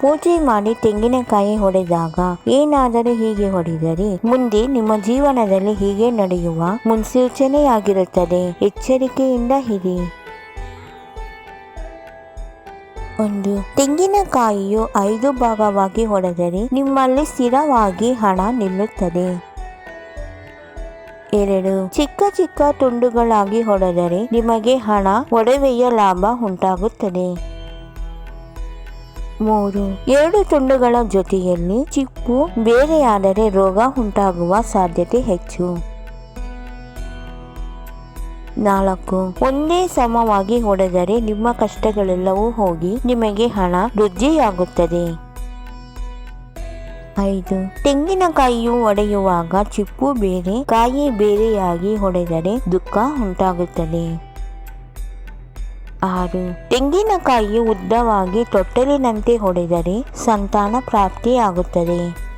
ಪೂಜೆ ಮಾಡಿ ತೆಂಗಿನಕಾಯಿ ಹೊಡೆದಾಗ ಏನಾದರೂ ಹೀಗೆ ಹೊಡೆದರೆ? ಮುಂದೆ ನಿಮ್ಮ ಜೀವನದಲ್ಲಿ ಹೀಗೆ ನಡೆಯುವ ಮುನ್ಸೂಚನೆಯಾಗಿರುತ್ತದೆ. ಎಚ್ಚರಿಕೆಯಿಂದ ಇರಿ. ಒಂದು ತೆಂಗಿನಕಾಯಿಯು ಐದು ಭಾಗವಾಗಿ ಹೊಡೆದರೆ ನಿಮ್ಮಲ್ಲಿ ಸ್ಥಿರವಾಗಿ ಹಣ ನಿಲ್ಲುತ್ತದೆ. ಎರಡು, ಚಿಕ್ಕ ಚಿಕ್ಕ ತುಂಡುಗಳಾಗಿ ಹೊಡೆದರೆ ನಿಮಗೆ ಹಣ ಒಡವೆಯ ಲಾಭ ಉಂಟಾಗುತ್ತದೆ. ಮೂರು. ಎರಡು ತುಂಡುಗಳ ಜೊತೆಯಲ್ಲಿ ಚಿಪ್ಪು, ಬೇರೆಯಾದರೆ ರೋಗ ಉಂಟಾಗುವ ಸಾಧ್ಯತೆ ಹೆಚ್ಚು. ನಾಲ್ಕು. ಒಂದೇ ಸಮವಾಗಿ ಹೊಡೆದರೆ ನಿಮ್ಮ ಕಷ್ಟಗಳೆಲ್ಲವೂ ಹೋಗಿ ನಿಮಗೆ ಹಣ ವೃದ್ಧಿಯಾಗುತ್ತದೆ. ಐದು. ತೆಂಗಿನಕಾಯಿಯು ಒಡೆಯುವಾಗ ಚಿಪ್ಪು ಬೇರೆ, ಕಾಯಿ ಬೇರೆಯಾಗಿ ಹೊಡೆದರೆ ದುಃಖ ಉಂಟಾಗುತ್ತದೆ. ಆರು ತೆಂಗಿನಕಾಯಿ ಉದ್ದವಾಗಿ ತೊಟ್ಟಲಿನಂತೆ ಹೊಡೆದರೆ ಸಂತಾನ ಪ್ರಾಪ್ತಿಯಾಗುತ್ತದೆ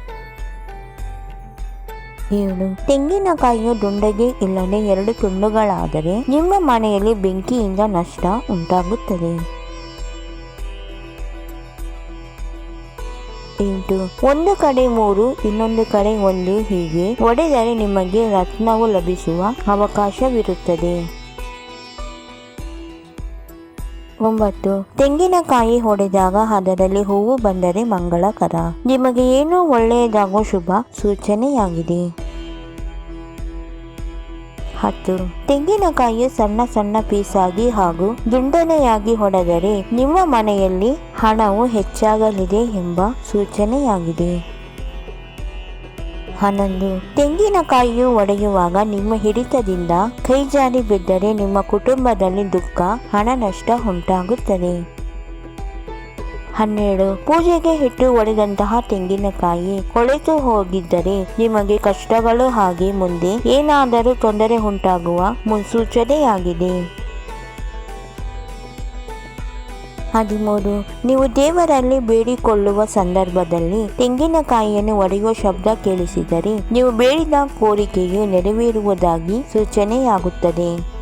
ಏಳು. ತೆಂಗಿನಕಾಯಿಯು ದುಂಡಗೆ ಇಲ್ಲದೆ ಎರಡು ತುಂಡುಗಳಾದರೆ ನಿಮ್ಮ ಮನೆಯಲ್ಲಿ ಬೆಂಕಿಯಿಂದ ನಷ್ಟ ಉಂಟಾಗುತ್ತದೆ. ಎಂಟು. ಒಂದು ಕಡೆ ಮೂರು, ಇನ್ನೊಂದು ಕಡೆ ಒಂದು ಹೀಗೆ ಒಡೆದರೆ ನಿಮಗೆ ರತ್ನವು ಲಭಿಸುವ ಅವಕಾಶವಿರುತ್ತದೆ. ಒಂಬತ್ತು. ತೆಂಗಿನಕಾಯಿ ಹೊಡೆದಾಗ ಅದರಲ್ಲಿ ಹೂವು ಬಂದರೆ ಮಂಗಳಕರ ನಿಮಗೆ ಏನು ಒಳ್ಳೆಯದಾಗೋ ಶುಭ ಸೂಚನೆಯಾಗಿದೆ. ಹತ್ತು. ತೆಂಗಿನಕಾಯಿ ಸಣ್ಣ ಸಣ್ಣ ಪೀಸಾಗಿ ಹಾಗೂ ದುಂಡನೆಯಾಗಿ ಹೊಡೆದರೆ ನಿಮ್ಮ ಮನೆಯಲ್ಲಿ ಹಣವು ಹೆಚ್ಚಾಗಲಿದೆ ಎಂಬ ಸೂಚನೆಯಾಗಿದೆ. ಹನ್ನೊಂದು. ತೆಂಗಿನಕಾಯಿಯು ಒಡೆಯುವಾಗ ನಿಮ್ಮ ಹಿಡಿತದಿಂದ ಕೈ ಜಾರಿ ಬಿದ್ದರೆ ನಿಮ್ಮ ಕುಟುಂಬದಲ್ಲಿ ದುಃಖ, ಹಣ ನಷ್ಟ ಉಂಟಾಗುತ್ತದೆ. ಹನ್ನೆರಡು. ಪೂಜೆಗೆ ಹಿಟ್ಟು ಒಡೆದಂತಹ ತೆಂಗಿನಕಾಯಿ ಕೊಳೆತು ಹೋಗಿದ್ದರೆ ನಿಮಗೆ ಕಷ್ಟಗಳು ಹಾಗೆ ಮುಂದೆ ಏನಾದರೂ ತೊಂದರೆ ಉಂಟಾಗುವ ಮುನ್ಸೂಚನೆಯಾಗಿದೆ. ಹದಿಮೂರು. ನೀವು ದೇವರಲ್ಲಿ ಬೇಡಿಕೊಳ್ಳುವ ಸಂದರ್ಭದಲ್ಲಿ ತೆಂಗಿನಕಾಯಿಯನ್ನು ಒಡೆಯುವ ಶಬ್ದ ಕೇಳಿಸಿದರೆ ನೀವು ಬೇಡಿದ ಕೋರಿಕೆಯು ನೆರವೇರುವುದಾಗಿ ಸೂಚನೆಯಾಗುತ್ತದೆ.